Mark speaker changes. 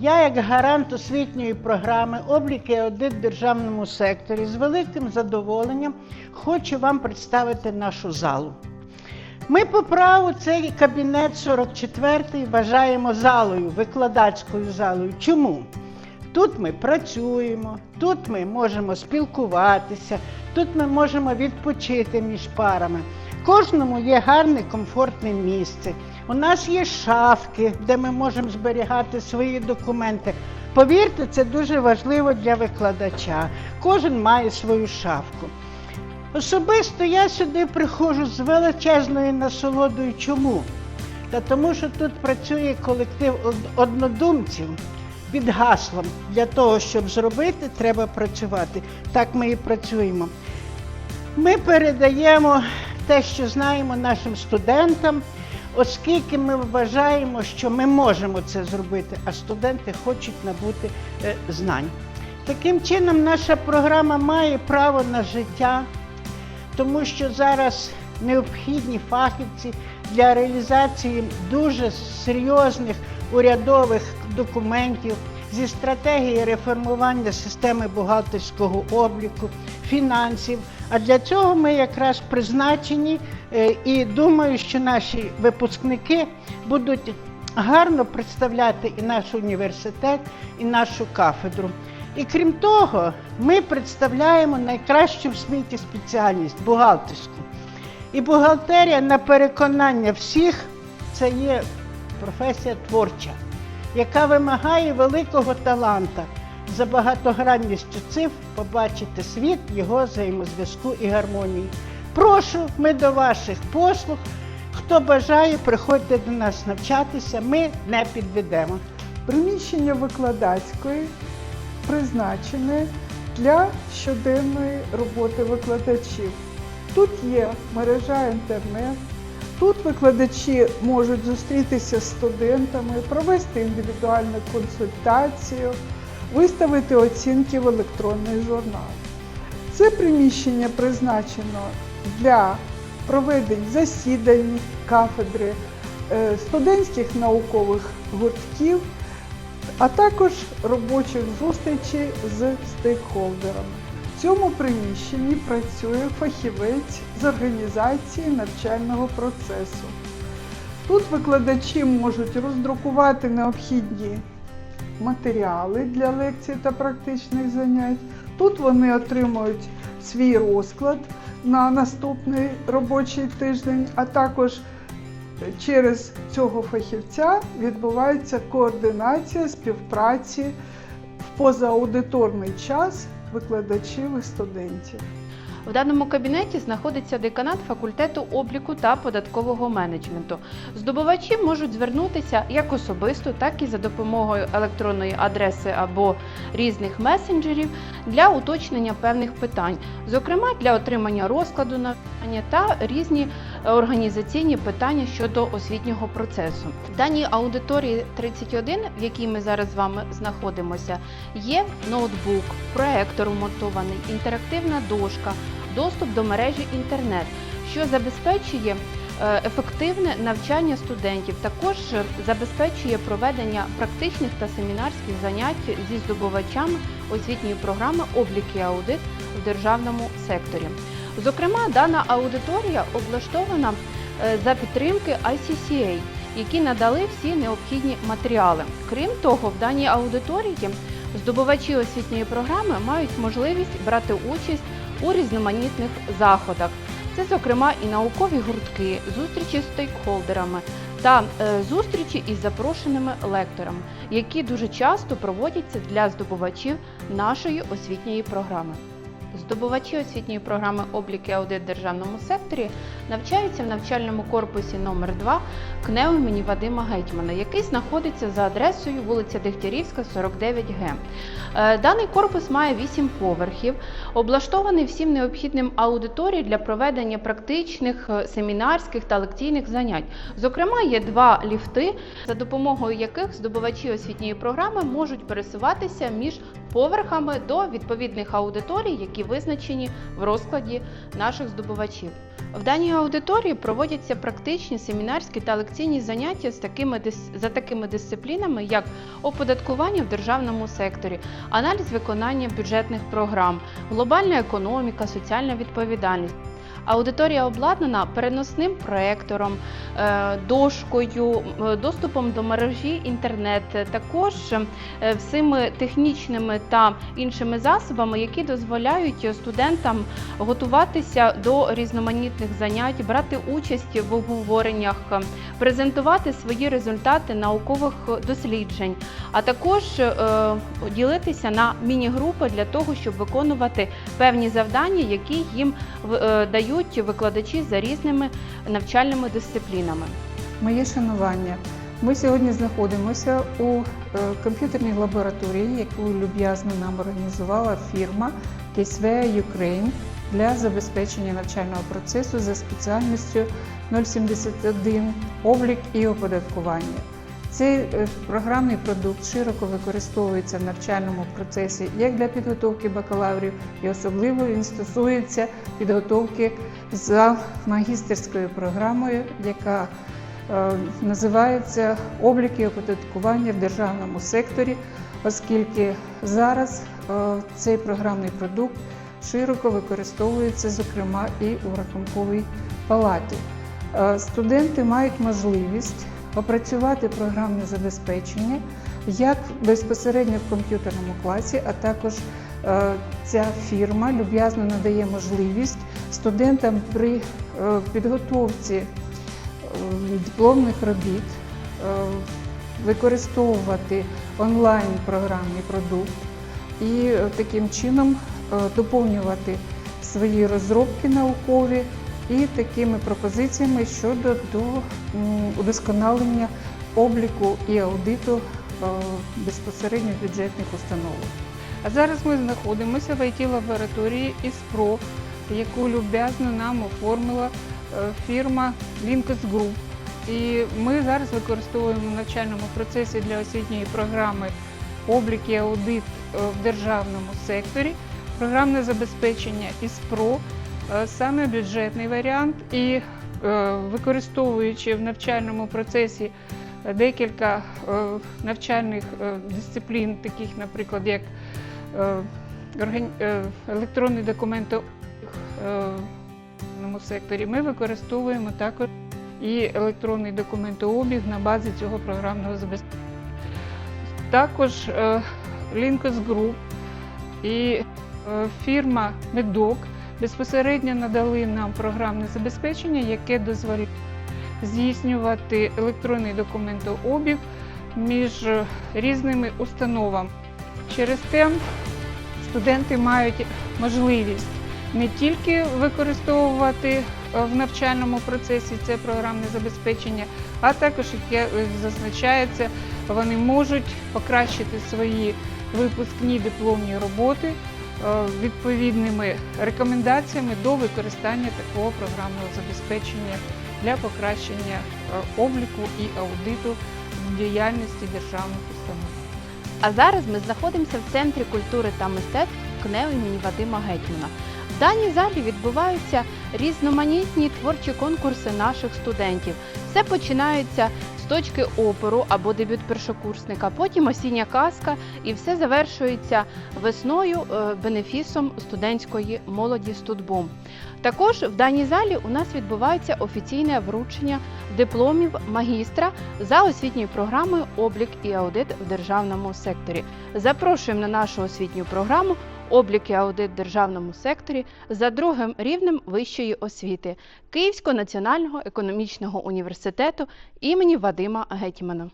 Speaker 1: Я, як гарант освітньої програми облік і аудит в державному секторі, з великим задоволенням хочу вам представити нашу залу. Ми по праву цей кабінет 44-й вважаємо залою, викладацькою залою. Чому? Тут ми працюємо, тут ми можемо спілкуватися, тут ми можемо відпочити між парами. Кожному є гарне, комфортне місце. У нас є шафки, де ми можемо зберігати свої документи. Повірте, це дуже важливо для викладача. Кожен має свою шафку. Особисто я сюди приходжу з величезною насолодою. Чому? Та тому, що тут працює колектив однодумців під гаслом. Для того, щоб зробити, треба працювати. Так ми і працюємо. Ми передаємо те, що знаємо нашим студентам, оскільки ми вважаємо, що ми можемо це зробити, а студенти хочуть набути е, знань. Таким чином, наша програма має право на життя, тому що зараз необхідні фахівці для реалізації дуже серйозних урядових документів зі стратегії реформування системи бухгалтерського обліку, фінансів. А для цього ми якраз призначені е, і думаю, що наші випускники будуть гарно представляти і наш університет, і нашу кафедру. І крім того, ми представляємо найкращу в світі спеціальність бухгалтерську. І бухгалтерія на переконання всіх це є професія творча, яка вимагає великого таланта за багатогранністю цифр побачити світ, його взаємозв'язку і гармонії. Прошу, ми до ваших послуг. Хто бажає, приходьте до нас навчатися, ми не підведемо.
Speaker 2: Приміщення викладацької призначене для щоденної роботи викладачів. Тут є мережа інтернет, тут викладачі можуть зустрітися з студентами, провести індивідуальну консультацію, виставити оцінки в електронний журнал. Це приміщення призначено для проведень засідань кафедри, е, студентських наукових гуртків, а також робочих зустрічей з стейкхолдерами. В цьому приміщенні працює фахівець з організації навчального процесу. Тут викладачі можуть роздрукувати необхідні матеріали для лекцій та практичних занять. Тут вони отримують свій розклад на наступний робочий тиждень, а також через цього фахівця відбувається координація співпраці в позааудиторний час викладачів і студентів.
Speaker 3: В даному кабінеті знаходиться деканат факультету обліку та податкового менеджменту. Здобувачі можуть звернутися як особисто, так і за допомогою електронної адреси або різних месенджерів для уточнення певних питань, зокрема для отримання розкладу навчання та різні організаційні питання щодо освітнього процесу. В даній аудиторії 31, в якій ми зараз з вами знаходимося, є ноутбук, проектор вмонтований, інтерактивна дошка, доступ до мережі інтернет, що забезпечує е, ефективне навчання студентів. Також забезпечує проведення практичних та семінарських занять зі здобувачами освітньої програми облік і аудит в державному секторі. Зокрема, дана аудиторія облаштована е, за підтримки ICCA, які надали всі необхідні матеріали. Крім того, в даній аудиторії здобувачі освітньої програми мають можливість брати участь у різноманітних заходах. Це, зокрема, і наукові гуртки, зустрічі з стейкхолдерами та е, зустрічі із запрошеними лекторами, які дуже часто проводяться для здобувачів нашої освітньої програми. Здобувачі освітньої програми облік і аудит в державному секторі навчаються в навчальному корпусі номер 2 КНЕУ імені Вадима Гетьмана, який знаходиться за адресою вулиця Дегтярівська, 49Г. Е, Даний корпус має 8 поверхів, облаштований всім необхідним аудиторій для проведення практичних, е, семінарських та лекційних занять. Зокрема, є два ліфти, за допомогою яких здобувачі освітньої програми можуть пересуватися між поверхами до відповідних аудиторій, які визначені в розкладі наших здобувачів. В даній аудиторії проводяться практичні семінарські та лекційні заняття з такими за такими дисциплінами, як оподаткування в державному секторі, аналіз виконання бюджетних програм, глобальна економіка, соціальна відповідальність. Аудиторія обладнана переносним проектором, е, дошкою, доступом до мережі інтернет, також е, всіми технічними та іншими засобами, які дозволяють студентам готуватися до різноманітних занять, брати участь в обговореннях, презентувати свої результати наукових досліджень, а також е, ділитися на міні-групи для того, щоб виконувати певні завдання, які їм в- е, дають викладачі за різними навчальними дисциплінами.
Speaker 4: Моє шанування. Ми сьогодні знаходимося у е, комп'ютерній лабораторії, яку люб'язно нам організувала фірма Caseware Ukraine для забезпечення навчального процесу за спеціальністю 071 облік і оподаткування. Цей е, програмний продукт широко використовується в навчальному процесі як для підготовки бакалаврів, і особливо він стосується підготовки за магістерською програмою, яка е, називається облік і оподаткування в державному секторі, оскільки зараз е, цей програмний продукт широко використовується, зокрема, і у рахунковій палаті. Студенти мають можливість опрацювати програмне забезпечення як безпосередньо в комп'ютерному класі, а також е, ця фірма люб'язно надає можливість студентам при е, підготовці е, дипломних робіт використовувати онлайн програмний продукт і таким чином доповнювати свої розробки наукові і такими пропозиціями щодо до удосконалення обліку і аудиту е, безпосередньо бюджетних установах. А зараз ми знаходимося в it лабораторії ІСПРО, яку люб'язно нам оформила е, фірма Linkus Group. І ми зараз використовуємо в навчальному процесі для освітньої програми облік і аудит е, в державному секторі, програмне забезпечення ІСПРО, саме бюджетний варіант, і е, використовуючи в навчальному процесі е, декілька е, навчальних е, дисциплін, таких, наприклад, як е, е, електронний е, даному секторі, ми використовуємо також і електронний документообіг на базі цього програмного забезпечення. Також е, Linkus Group і е, фірма Медок безпосередньо надали нам програмне забезпечення, яке дозволяє здійснювати електронний документообіг між е, різними установами. Через те студенти мають можливість не тільки використовувати е, в навчальному процесі це програмне забезпечення, а також, яке зазначається, вони можуть покращити свої випускні дипломні роботи відповідними рекомендаціями до використання такого програмного забезпечення для покращення е, обліку і аудиту в діяльності державних установ.
Speaker 3: А зараз ми знаходимося в центрі культури та мистецтв КНЕУ імені Вадима Гетьмана. В даній залі відбуваються різноманітні творчі конкурси наших студентів. Все починається точки опору або дебют першокурсника, потім осіння казка, і все завершується весною е, бенефісом студентської молоді Студбум. Також в даній залі у нас відбувається офіційне вручення дипломів магістра за освітньою програмою Облік і аудит в державному секторі. Запрошуємо на нашу освітню програму Облік і аудит в державному секторі за другим рівнем вищої освіти Київського національного економічного університету імені Вадима Гетьмана.